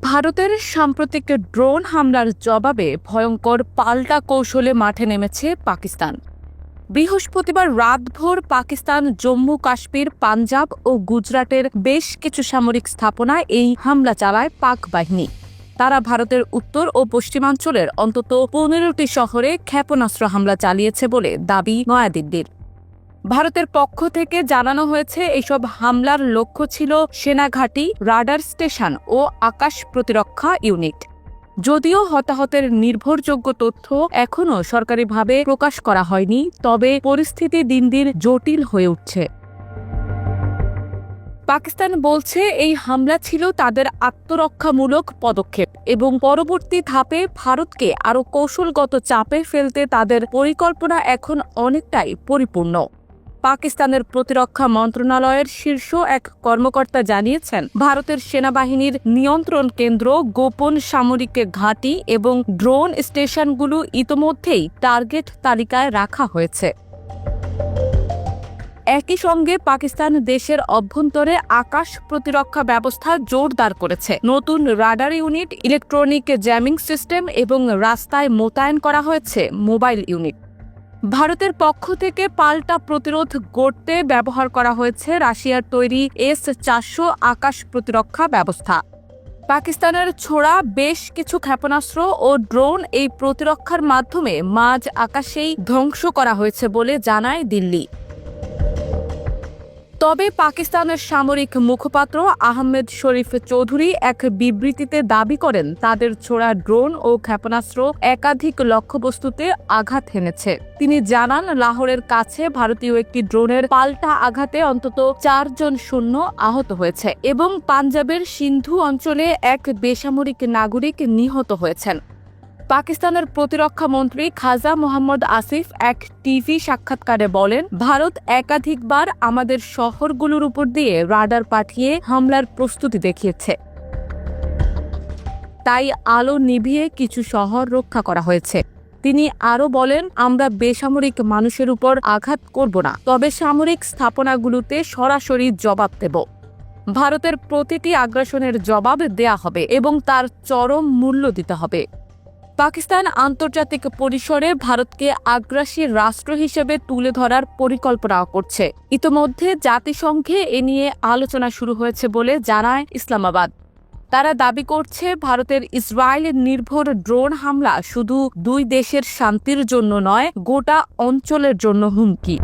ভারতের সাম্প্রতিক ড্রোন হামলার জবাবে ভয়ঙ্কর পাল্টা কৌশলে মাঠে নেমেছে পাকিস্তান। বৃহস্পতিবার রাতভর পাকিস্তান, জম্মু, কাশ্মীর, পাঞ্জাব ও গুজরাটের বেশ কিছু সামরিক স্থাপনায় এই হামলা চালায় পাক বাহিনী। তারা ভারতের উত্তর ও পশ্চিমাঞ্চলের অন্তত পনেরোটি শহরে ক্ষেপণাস্ত্র হামলা চালিয়েছে বলে দাবি নয়াদিল্লির। ভারতের পক্ষ থেকে জানানো হয়েছে, এইসব হামলার লক্ষ্য ছিল সেনাঘাঁটি, রাডার স্টেশন ও আকাশ প্রতিরক্ষা ইউনিট। যদিও হতাহতের নির্ভরযোগ্য তথ্য এখনও সরকারিভাবে প্রকাশ করা হয়নি, তবে পরিস্থিতি দিন দিন জটিল হয়ে উঠছে। পাকিস্তান বলছে, এই হামলা ছিল তাদের আত্মরক্ষামূলক পদক্ষেপ এবং পরবর্তী ধাপে ভারতকে আরও কৌশলগত চাপে ফেলতে তাদের পরিকল্পনা এখন অনেকটাই পরিপূর্ণ। পাকিস্তানের প্রতিরক্ষা মন্ত্রণালয়ের শীর্ষ এক কর্মকর্তা জানিয়েছেন, ভারতের সেনাবাহিনীর নিয়ন্ত্রণ কেন্দ্র গোপন সামরিক ঘাঁটি এবং ড্রোন স্টেশনগুলো ইতোমধ্যেই টার্গেট তালিকায় রাখা হয়েছে। একই সঙ্গে পাকিস্তান দেশের অভ্যন্তরে আকাশ প্রতিরক্ষা ব্যবস্থা জোরদার করেছে। নতুন radar unit, electronic jamming system এবং রাস্তায় মোতায়েন করা হয়েছে মোবাইল ইউনিট। ভারতের পক্ষ থেকে পাল্টা প্রতিরোধ গড়তে ব্যবহার করা হয়েছে রাশিয়ার তৈরি এস চারশো আকাশ প্রতিরক্ষা ব্যবস্থা। পাকিস্তানের ছোড়া বেশ কিছু ক্ষেপণাস্ত্র ও ড্রোন এই প্রতিরক্ষার মাধ্যমে মাঝ আকাশেই ধ্বংস করা হয়েছে বলে জানায় দিল্লি। তবে পাকিস্তানের সামরিক মুখপাত্র আহমেদ শরীফ চৌধুরী এক বিবৃতিতে দাবি করেন, তাদের ছোড়া ড্রোন ও ক্ষেপণাস্ত্র একাধিক লক্ষ্যবস্তুতে আঘাত হেনেছে। তিনি জানান, লাহোরের কাছে ভারতীয় একটি ড্রোনের পাল্টা আঘাতে অন্তত চারজন শূন্য আহত হয়েছে এবং পাঞ্জাবের সিন্ধু অঞ্চলে এক বেসামরিক নাগরিক নিহত হয়েছেন। পাকিস্তানের প্রতিরক্ষা মন্ত্রী খাজা মোহাম্মদ আসিফ এক টিভি সাক্ষাৎকারে বলেন, ভারত একাধিকবার আমাদের শহরগুলোর উপর দিয়ে রাডার পাঠিয়ে হামলার প্রস্তুতি দেখিয়েছে। তাই আলো নিভিয়ে কিছু শহর রক্ষা করা হয়েছে। তিনি আরও বলেন, আমরা বেসামরিক মানুষের উপর আঘাত করব না, তবে সামরিক স্থাপনাগুলোতে সরাসরি জবাব দেব। ভারতের প্রতিটি আগ্রাসনের জবাব দেয়া হবে এবং তার চরম মূল্য দিতে হবে। পাকিস্তান আন্তর্জাতিক পরিসরে ভারতকে আগ্রাসী রাষ্ট্র হিসেবে তুলে ধরার পরিকল্পনা করছে। ইতোমধ্যে জাতিসংঘে এ নিয়ে আলোচনা শুরু হয়েছে বলে জানায় ইসলামাবাদ। তারা দাবি করছে, ভারতের ইসরায়েলের নির্ভর ড্রোন হামলা শুধু দুই দেশের শান্তির জন্য নয়, গোটা অঞ্চলের জন্য হুমকি।